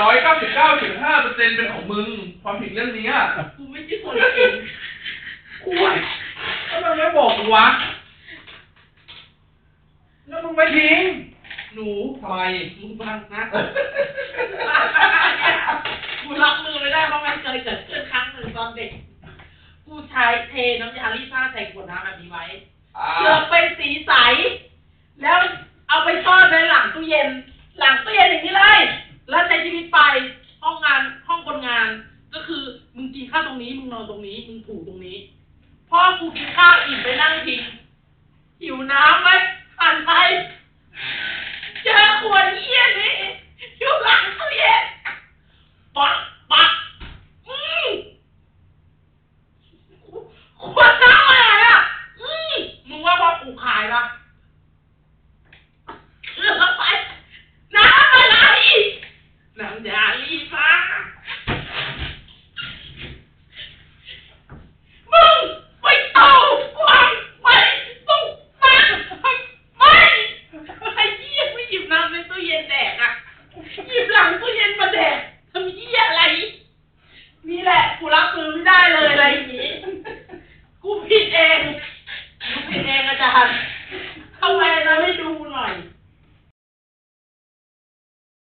ร้อยเก้าสิบเก้าจุดห้าเปอร์เซ็นต์เป็นของมึง ความผิดเรื่องนี้อะกูไม่ใช่คนเก่งกูอะแล้วมึงไม่บอกกูวะ แล้วมึงไม่ทิ้ง หนูทำไมมึงฟังนะ กูรับมือไม่ได้เพราะมันเคยเกิดขึ้นครั้งหนึ่งตอนเด็ก กูใช้เทน้ำยาลิซ่าใส่ขวดน้ำแบบนี้ไว้อ่าเกือบเป็นสีใส แล้วเอาไปซ่อนในหลังตู้เย็น หลังตู้เย็นอย่างนี้เลย แล้วใช้ชีวิตไปห้องงานห้องคนงาน ก็คือมึงกินข้าวตรงนี้มึงนอนตรงนี้มึงถูตรงนี้พ่อกูกินข้าวอิ่มไปนั่งพิงหิวน้ำไหมอันไปเจอขวดเยี่ยนี่อยู่หลังตู้เย็นปักปักอืมขวดน้ำอะไรอะอืมมึงว่าพ่อกูขายละ